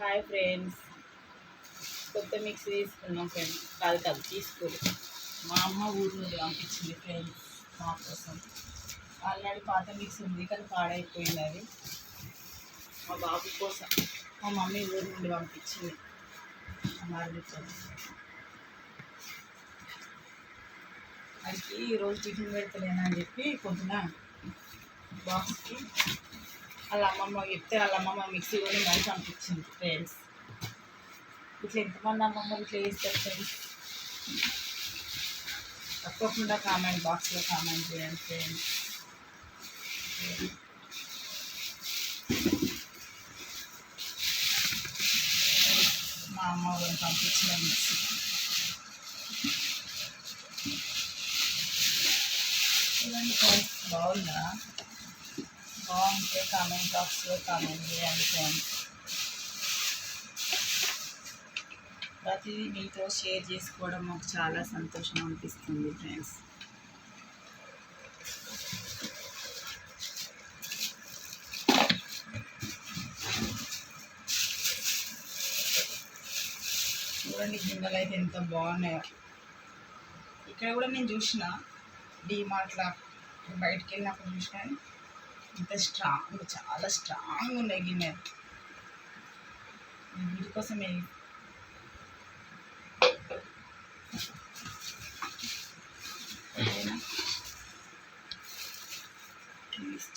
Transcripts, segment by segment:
Hi friends కొత్త mixie తీసుకున్నాం friends కాదు కాదు తీసుకోరు. మా అమ్మ ఊరు నుండి పంపించింది ఫ్రెండ్స్ మా కోసం. ఆల్రెడీ పాత మిక్సీ ఉంది కానీ పాడైపోయింది అది. మా బాబు కోసం. మా మమ్మీ ఊరు నుండి పంపించింది. మరణించాను అది ఈరోజు టిఫిన్ పెడతలేనని చెప్పి పొద్దున బాక్స్కి వాళ్ళ అమ్మమ్మ చెప్తే వాళ్ళ అమ్మమ్మ మిక్సీ కొని మరి పంపించింది ఫ్రెండ్స్ ఇట్లా ఎంతమంది అమ్మమ్మ ఇట్లా చేస్తారు ఫ్రెండ్స్ తప్పకుండా కామెంట్ బాక్స్లో కామెంట్ చేయండి ఫ్రెండ్స్ మా అమ్మ వాళ్ళని పంపించిన మిక్సీ. బాగుందా? బాగుంటే కామెంట్ బాక్స్లో కామెంట్ చేయండి ఫ్రెండ్స్ ప్రతిదీ మీతో షేర్ చేసుకోవడం మాకు చాలా సంతోషం అనిపిస్తుంది ఫ్రెండ్స్ చూడండి గిన్నెలు అయితే ఎంత బాగున్నాయో. ఇక్కడ కూడా నేను చూసిన డీమార్ట్లా బయటికి వెళ్ళినప్పుడు చూసిన. ఇంత స్ట్రాంగ్ చాలా స్ట్రాంగ్ ఉన్నాయి గిన్నెలు వీటి కోసమే.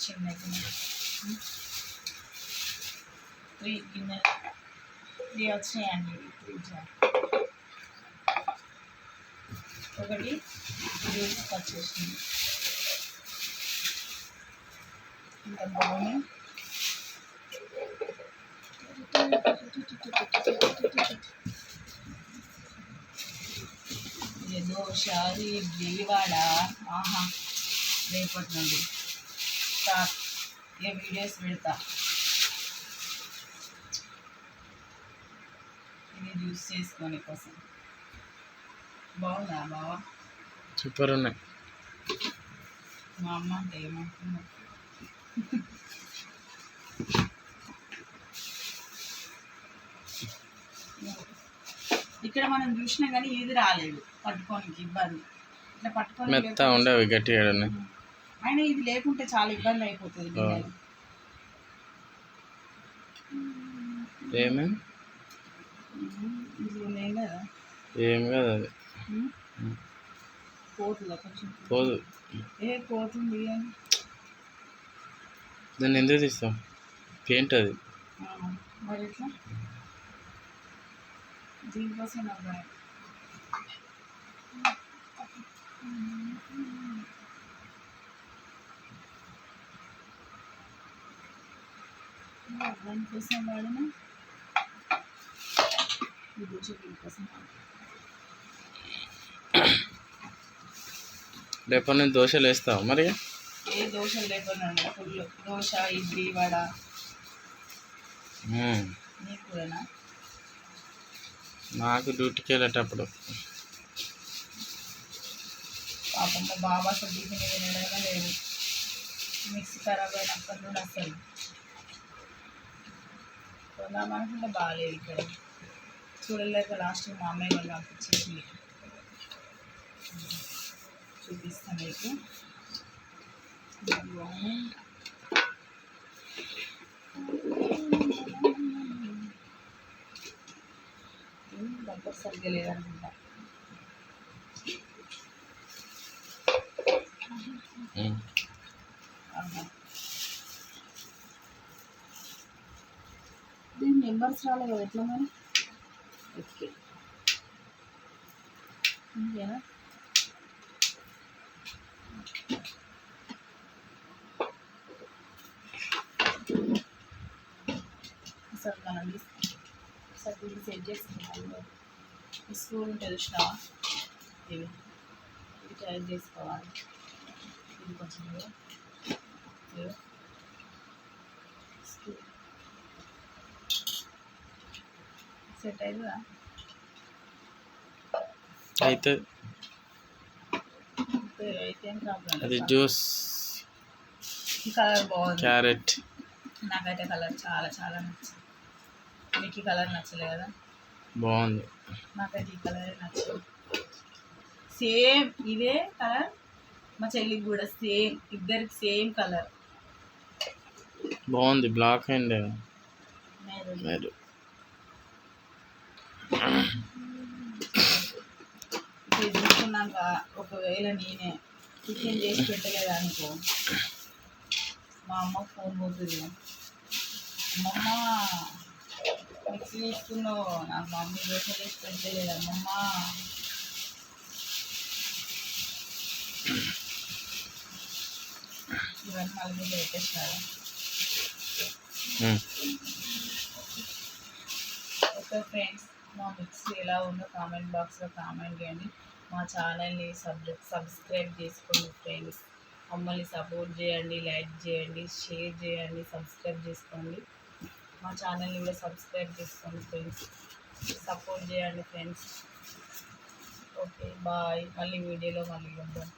చిన్న గిన్నె. త్రీ గిన్నె. త్రీ వచ్చినాయండి త్రీ జార్ ఒకటి జ్యూస్ వచ్చేసింది ఇంత బాగుంది ఇది దోశ ఇడ్లీ వడ ఆహా రేపటి నుండి స్టార్ట్ ఏ వీడియోస్ పెడతా? ఇది జ్యూస్ చేసుకొని కోసం. బాగుందా బావా? సూపర్ ఉన్నాయి. మా అమ్మ అంటే ఏమంటున్నా ఇక్కడ మనం చూసినా కానీ ఇది రాలేదు. పట్టుకోనికి ఇబ్బంది. ఇట్లా పట్టుకొని మెత్త ఉండవి గట్టిగా అయినా ఇది లేకుంటే చాలా ఇబ్బంది అయిపోతుంది. ఏమేం ఏం కాదు అది. పోతుందా కొంచెం? పోదు. ఏ పోతుంది అని దాన్ని ఎందుకు తీస్తాం? పెయింట్ అది. వాడిన. దీనికోసం. రేపటి నుంచి దోశలు వేస్తావు మరి? ఏ దోశలు లేకుండా ఫుల్ దోశ ఇడ్లీ వడ. నీకు కూడానా నాకు డ్యూటీకి వెళ్ళేటప్పుడు. పాపం మా బాబా అసలు టిఫిన్ తినడమే లేదు. మిక్సీ ఖరాబ్ అయినప్పటి నుండి అసలు. కొందామనుకుంటే బాగాలేదు ఇక్కడ. చూడలేక లాస్ట్ మా అమ్మాయి వాళ్ళు పంపించేసి చూపిస్తాను మీకు. ఇదిగోని. ఇది దగ్గర సరిగ్గా లేదనుకుంటా మ్మ్. ఆహా. దీని నెంబర్స్ రాలే కదా ఎట్లా మరి ఓకే ఇంకేనా సార్ మనం సార్ దీన్ని సెట్ చేసుకున్నాను ఈ స్కూల్ ఉంటుంది చూసినావా ఇవి ఇది టైప్ చేసుకోవాలి ఇది కొంచెం సెట్ అయిందా అయితే అది జ్యూస్ కలర్ బాగుంది. క్యారెట్. నాకైతే కలర్ చాలా చాలా నచ్చింది. మీకు ఈ కలర్ నచ్చలే కదా? బాగుంది. నాకైతే ఈ కలర్ నచ్చదు. సేమ్ ఇదే కలర్ మా చెల్లికి కూడా సేమ్ ఇద్దరికి సేమ్ కలర్. బాగుంది బ్లాక్ అండ్ మీరు తీసుకున్నాక ఒకవేళ నేనే టిఫిన్ చేసి పెట్టలేదు అనుకో మా అమ్మ ఫోన్ పోతుంది అమ్మమ్మ మిక్సీ తీసుకున్నావు నాకు మమ్మీ దోశ చేసి పెట్టలేదు అమ్మమ్మ ఇవన్నీ మళ్ళీ పెట్టేస్తారు? ఓకే ఫ్రెండ్స్ మా మిక్సీ ఎలా ఉందో కామెంట్ బాక్స్లో కామెంట్ చేయండి. మా ఛానల్ని సబ్ సబ్స్క్రైబ్ చేసుకోండి ఫ్రెండ్స్. మమ్మల్ని సపోర్ట్ చేయండి లైక్ చేయండి షేర్ చేయండి సబ్స్క్రైబ్ చేసుకోండి. మా ఛానల్ని కూడా సబ్స్క్రైబ్ చేసుకోండి ఫ్రెండ్స్ సపోర్ట్ చేయండి ఫ్రెండ్స్ ఓకే బాయ్ మళ్ళీ వీడియోలో మళ్ళీ వద్దాం